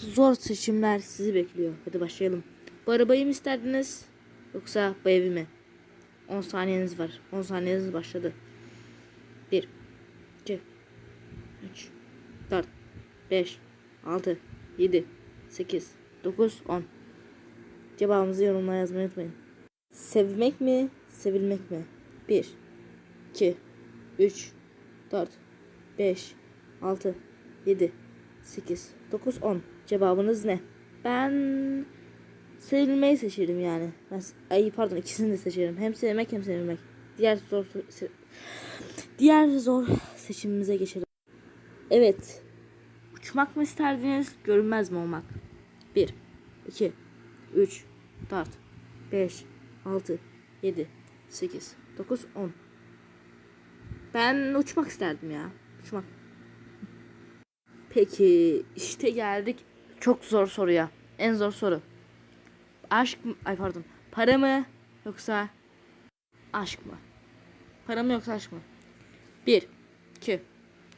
zor seçimler sizi bekliyor. Hadi başlayalım. Bu arabayı mı isterdiniz? Yoksa bu evi mi? 10 saniyeniz var. 10 saniyeniz başladı. 1 2 3 4 5 6 7 8 9 10 Cevabınızı yorumlara yazmayı unutmayın. Sevmek mi? Sevilmek mi? 1 2 3 4 5 6 7 8 9 10 Cevabınız ne? Ben sevilmeyi seçerim yani. Ben, ay pardon ikisini de seçerim. Hem sevmek hem sevilmek. Diğer zor se- diğer zor seçimimize geçelim. Evet. Uçmak mı isterdiniz? Görünmez mi olmak? 1 2 3 4 5 6 7 8 9 10 Ben uçmak isterdim ya. Uçmak. Peki işte geldik çok zor soruya. En zor soru. Aşk mı? Ay pardon. Para mı yoksa aşk mı? Para mı yoksa aşk mı? 1 2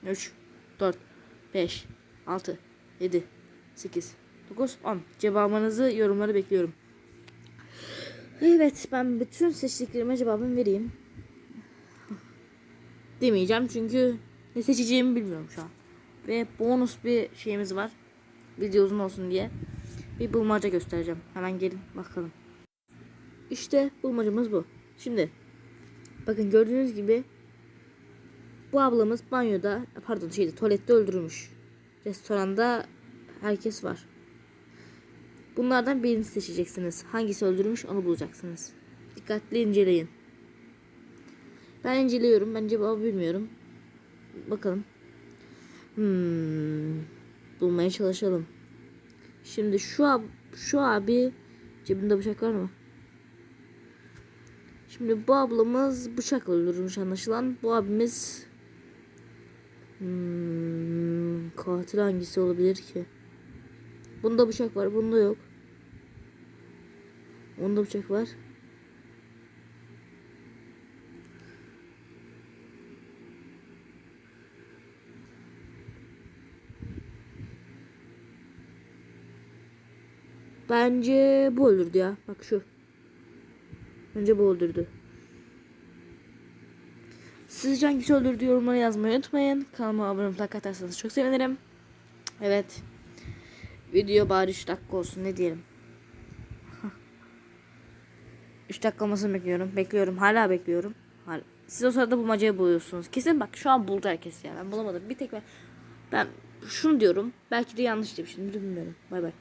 3 4 5 6 7 8 9 10 Cevabınızı yorumları bekliyorum. Evet ben bütün seçtiklerime cevabımı vereyim. Demeyeceğim çünkü ne seçeceğimi bilmiyorum şu an. Ve bonus bir şeyimiz var. Video uzun olsun diye. Bir bulmaca göstereceğim. Hemen gelin bakalım. İşte bulmacamız bu. Şimdi bakın gördüğünüz gibi bu ablamız banyoda pardon şeyde tuvalette öldürülmüş. Restoranda herkes var. Bunlardan birini seçeceksiniz. Hangisi öldürmüş onu bulacaksınız. Dikkatli inceleyin. Ben inceliyorum. Ben cevabı bilmiyorum. Bakalım. Hmm, bulmaya çalışalım. Şimdi şu ab şu abi cebinde bıçak var mı? Şimdi bu ablamız bıçakla öldürmüş anlaşılan. Bu abimiz hmm, katil hangisi olabilir ki? Bunda bıçak var, bunda yok. Onda bıçak var. Bence bu öldürdü ya. Bak şu. Bence bu öldürdü. Sizce hangisi öldürdü yorumlara yazmayı unutmayın. Kanalıma abone olup like atarsanız çok sevinirim. Evet. Video bari 3 dakika olsun ne diyelim. 3 dakika olmasını bekliyorum. Bekliyorum. Hala bekliyorum. Hala. Siz o sırada bulmacayı buluyorsunuz. Kesin bak şu an buldu herkes ya. Ben bulamadım. Bir tek ben. Ben şunu diyorum. Belki de yanlış demişim. Bilmiyorum. Bay bay.